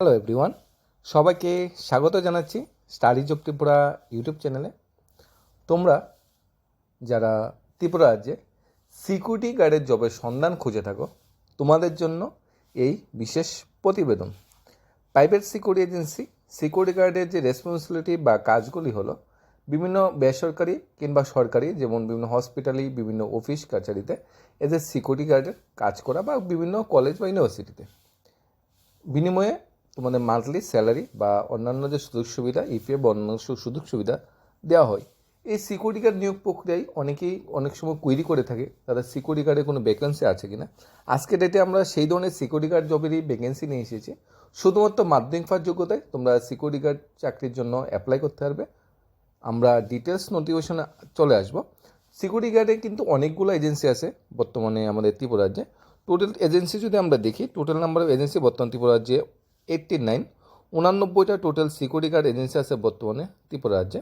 Hello everyone সবাইকে স্বাগত জানাচ্ছি স্টাডি অফ ত্রিপুরা ইউটিউব চ্যানেলে। তোমরা যারা ত্রিপুরা রাজ্যে সিকিউরিটি গার্ডের জবের সন্ধান খুঁজে থাকো, তোমাদের জন্য এই বিশেষ প্রতিবেদন। প্রাইভেট সিকিউরিটি এজেন্সি, সিকিউরিটি গার্ডের যে রেসপন্সিবিলিটি বা কাজগুলি হলো, বিভিন্ন বেসরকারি কিংবা সরকারি, যেমন বিভিন্ন হসপিটালি বিভিন্ন অফিস কাছারিতে এদের সিকিউরিটি গার্ডের কাজ করা বা বিভিন্ন কলেজ বা ইউনিভার্সিটিতে বিনিময়ে তোমাদের মান্থলি স্যালারি বা অন্যান্য যে সুযোগ সুবিধা ইপিএফ বা অন্যান্য সুযোগ সুবিধা দেওয়া হয়। এই সিকিউরিটি গার্ড নিয়োগ প্রক্রিয়ায় অনেকেই অনেক সময় কুইরি করে থাকে, তাদের সিকিউরিটি গার্ডে কোনো ভ্যাকেন্সি আছে কিনা। আজকে ডেটে আমরা সেই ধরনের সিকিউরিটি গার্ড জবেরই ভ্যাকেন্সি নিয়ে এসেছি। শুধুমাত্র মাধ্যমিক পাস যোগ্যতায় তোমরা সিকিউরিটি গার্ড চাকরির জন্য অ্যাপ্লাই করতে পারবে। আমরা ডিটেলস নোটিফিকেশনে চলে আসব। সিকিউরিটি গার্ডে কিন্তু অনেকগুলো এজেন্সি আছে বর্তমানে আমাদের ত্রিপুরা রাজ্যে। টোটাল এজেন্সি যদি আমরা দেখি টোটাল নাম্বার অফ এজেন্সি বর্তমান ত্রিপুরা রাজ্যে এইটটি নাইন উনানব্বইটা টোটাল সিকিউরিটি গার্ড এজেন্সি আছে বর্তমানে ত্রিপুরা রাজ্যে।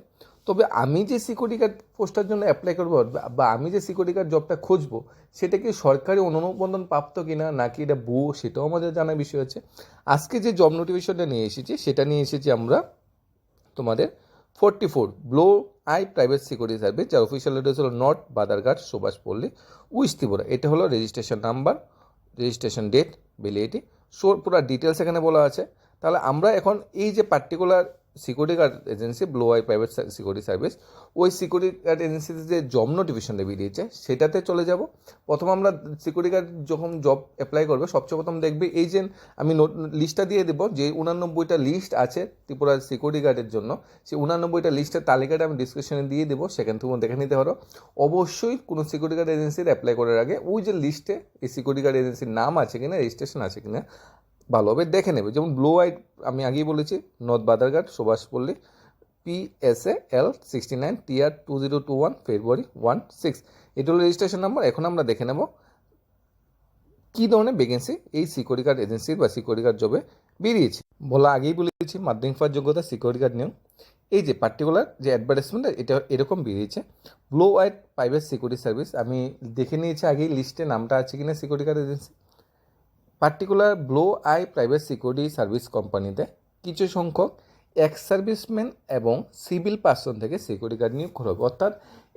তবে আমি যে সিকিউরিটি গার্ড পোস্টার জন্য অ্যাপ্লাই করব বা আমি যে সিকিউরিটি গার্ড জবটা খুঁজবো, সেটা কি সরকারি অনুমোদন প্রাপ্ত কিনা, নাকি এটা ভুয়ো, সেটাও আমাদের জানার বিষয় আছে। আজকে যে জব নোটিফিকেশনটা নিয়ে এসেছি, সেটা নিয়ে এসেছি আমরা তোমাদের forty four Blow Eye private security service যার অফিসিয়াল অ্যাড্রেস হলো নর্থ বাদারঘাট সুভাষ পল্লী উইস ত্রিপুরা এটা হলো registration number registration date validity সোর পুরো ডিটেলস এখানে বলা আছে। তাহলে আমরা এখন এই যে particular security guard agency Blow Eye private security service ওই সিকিউরিটি গার্ড এজেন্সিতে যে জব নোটিফিকেশনটা বেরিয়েছে, সেটাতে চলে যাব। প্রথম আমরা সিকিউরিটি গার্ড যখন জব অ্যাপ্লাই করবে, সবচেয়ে প্রথম দেখবে এই যে আমি নোট লিস্টটা দিয়ে দেবো, যে উনানব্বইটা লিস্ট আছে ত্রিপুরার সিকিউরিটি গার্ডের জন্য, সেই উনানব্বইটা লিস্টের তালিকাটা আমি ডিসক্রিপশনে দিয়ে দেবো, সেখান থেকে দেখে নিতে পারো। অবশ্যই কোনো সিকিউরিটি গার্ড এজেন্সির অ্যাপ্লাই করার আগে ওই যে লিস্টে এই সিকিউরিটি গার্ড এজেন্সির নাম আছে কিনা রেজিস্ট্রেশন আছে কিনা ভালোভাবে দেখে নেবে। যেমন ব্লো আইট আমি আগেই বলেছি north Badharghat Subhash Palli PSA L sixty nine TR two zero two one February one six এটা হলো রেজিস্ট্রেশন নাম্বার এখন আমরা দেখে নেব কী ধরনের ভ্যাকেন্সি এই সিকিউরিটি গার্ড এজেন্সির বা সিকিউরিটি গার্ড জবে বেরিয়েছে। বলা আগেই বলেছি, মাধ্যমিক পাস যোগ্যতা সিকিউরিটি গার্ড নিয়েও এই যে পার্টিকুলার যে অ্যাডভার্টাইজমেন্ট এটা এরকম বেরিয়েছে। ব্লো আইট প্রাইভেট সিকিউরিটি সার্ভিস আমি দেখে নিয়েছি আগেই লিস্টে নামটা আছে কিনা security guard agency particular blow I private security service কোম্পানিতে কিছু সংখ্যক এক্স সার্ভিসম্যান এবং সিভিল পার্সন থেকে সিকিউরিটি গার্ড নিয়োগ করা হবে। অর্থাৎ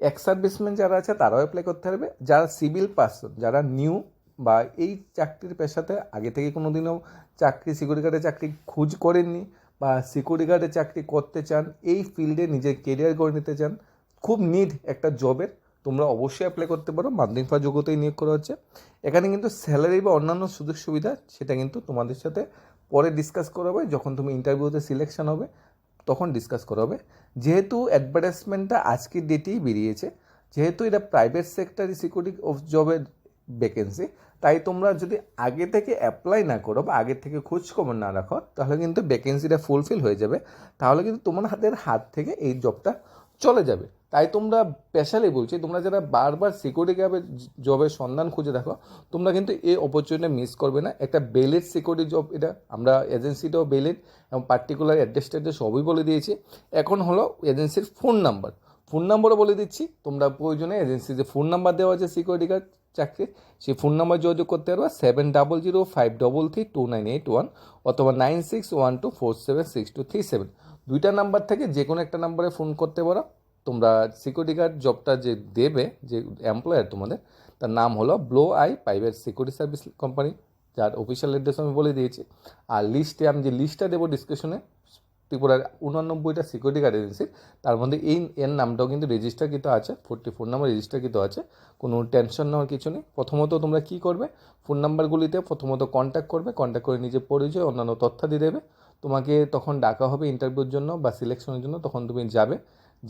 এক্স সার্ভিসম্যান যারা আছে, তারাও অ্যাপ্লাই করতে পারবে। যারা সিভিল পার্সন যারা নিউ বা এই চাকরির পেশাতে আগে থেকে কোনো দিনও চাকরি সিকিউরিটি গার্ডের চাকরি খুঁজ করেননি বা সিকিউরিটি গার্ডের চাকরি করতে চান, এই ফিল্ডে নিজের কেরিয়ার গড়ে নিতে চান, খুব নিড একটা জবের তোমরা অবশ্যই অ্যাপ্লাই করতে পারো। মাধ্যমিক পাস যোগ্যতায় নিয়োগ করা হচ্ছে। এখানে কিন্তু স্যালারি বা অন্যান্য সুযোগ সুবিধা, সেটা কিন্তু তোমাদের সাথে পরে ডিসকাস করা হবে যখন তুমি ইন্টারভিউতে সিলেকশন হবে, তখন ডিসকাস করা হবে যেহেতু অ্যাডভার্টাইজমেন্টটা আজকের ডেটেই বেরিয়েছে, যেহেতু এটা প্রাইভেট সেক্টর সিকিউরিটি অফ জবের ভ্যাকেন্সি তাই তোমরা যদি আগে থেকে অ্যাপ্লাই না করো বা আগে থেকে খোঁজখবর না রাখো, তাহলে কিন্তু ভ্যাকেন্সিটা ফুলফিল হয়ে যাবে। তাহলে কিন্তু তোমার হাতের হাত থেকে এই জবটা চলে যাবে। তাই তোমরা স্পেশালি বলছি, তোমরা যারা বারবার সিকিউরিটি গার্ডের জবের সন্ধান খুঁজে দেখো, তোমরা কিন্তু এই অপরচুনিটি মিস করবে না। একটা বেলের সিকিউরিটি জব এটা আমরা এজেন্সিটাও বেলের এবং পার্টিকুলার অ্যাড্রেস ট্যাড্রেস সবই বলে দিয়েছি। এখন হলো এজেন্সির ফোন নাম্বার ফোন নাম্বারও বলে দিচ্ছি, তোমরা প্রয়োজনে এজেন্সির যে ফোন নাম্বার দেওয়া আছে সিকিউরিটি গার্ড চাকরির সেই ফোন নাম্বার যোগাযোগ করতে পারবা seven double zero five double three two nine eight one অথবা nine six one two four seven six two three seven দুইটা নাম্বার থেকে যে কোনো একটা নাম্বারে ফোন করতে পারো। তোমরা সিকিউরিটি গার্ড জবটা যে দেবে, যে এমপ্লয়ার তোমাদের, তার নাম হলো Blow Eye private security service company যার অফিসিয়াল অ্যাড্রেস আমি বলে দিয়েছি। আর লিস্টে আমি যে লিস্টটা দেবো ডিসক্রিপশনে ত্রিপুরার উনানব্বইটা সিকিউরিটি গার্ড এজেন্সির তার মধ্যে এই, এর নামটাও কিন্তু রেজিস্টার কিন্তু আছে ফোরটি ফোন নাম্বার রেজিস্টার কিন্তু আছে, কোনো টেনশন নেওয়ার কিছু নেই। প্রথমত তোমরা কী করবে ফোন নাম্বারগুলিতে প্রথমত কন্ট্যাক্ট করবে কন্ট্যাক্ট করে নিজের পরিচয়, অন্যান্য তথ্যাদি দেবে। তোমাকে তখন ডাকা হবে ইন্টারভিউর জন্য বা সিলেকশনের জন্য, তখন তুমি যাবে।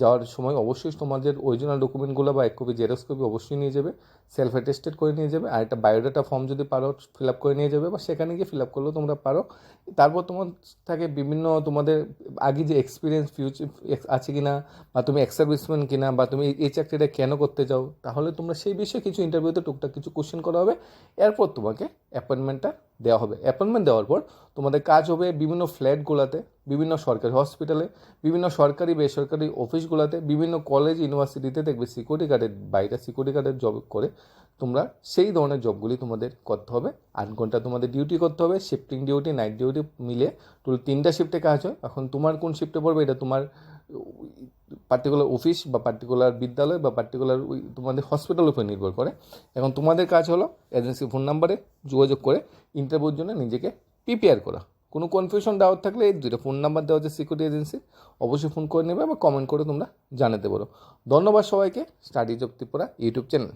যাওয়ার সময় অবশ্যই তোমাদের অরিজিনাল ডকুমেন্টগুলো বা এক কপি জেরক্স কপি অবশ্যই নিয়ে যাবে সেলফ অ্যাটেস্টেড করে নিয়ে যাবে, আর একটা বায়োডাটা ফর্ম যদি পারো ফিল আপ করে নিয়ে যাবে বা সেখানে গিয়ে ফিল আপ করলেও তোমরা পারো। তারপর তোমার থাকে বিভিন্ন তোমাদের আগে যে এক্সপিরিয়েন্স ফিউচার আছে কি না বা তুমি এক্স সার্ভিসম্যান কিনা বা তুমি এই চাকরিটা কেন করতে চাও, তাহলে তোমরা সেই বিষয়ে কিছু ইন্টারভিউতে টুকটাক কিছু কোশ্চেন করা হবে। এরপর তোমাকে অ্যাপয়েন্টমেন্টটা দেওয়া হবে। অ্যাপয়েন্টমেন্ট দেওয়ার পর তোমাদের কাজ হবে বিভিন্ন ফ্ল্যাটগুলোতে বিভিন্ন সরকারি হসপিটালে বিভিন্ন সরকারি, বেসরকারি অফিসগুলোতে বিভিন্ন কলেজ ইউনিভার্সিটিতে দেখবে সিকিউরিটি গার্ডের বাইরে সিকিউরিটি গার্ডের জব করে তোমরা সেই ধরনের জবগুলি তোমাদের করতে হবে। আট ঘণ্টা তোমাদের ডিউটি করতে হবে শিফটিং ডিউটি নাইট ডিউটি মিলে টোটাল তিনটা শিফটে কাজ হয়। এখন তোমার কোন শিফটে পড়বে? এটা তোমার পার্টিকুলার অফিস বা পার্টিকুলার বিদ্যালয় বা পার্টিকুলার ওই তোমাদের হসপিটালের উপর নির্ভর করে। এখন তোমাদের কাজ হলো এজেন্সির ফোন নাম্বারে যোগাযোগ করে ইন্টারভিউর জন্য নিজেকে প্রিপেয়ার করা। কোনো কনফিউশন ডাউট থাকলে এই দুইটা ফোন নাম্বার দেওয়া হচ্ছে সিকিউরিটি এজেন্সি অবশ্যই ফোন করে নেবে বা কমেন্ট করে তোমরা জানাতে পারো। ধন্যবাদ সবাইকে। Study job Tripura YouTube channel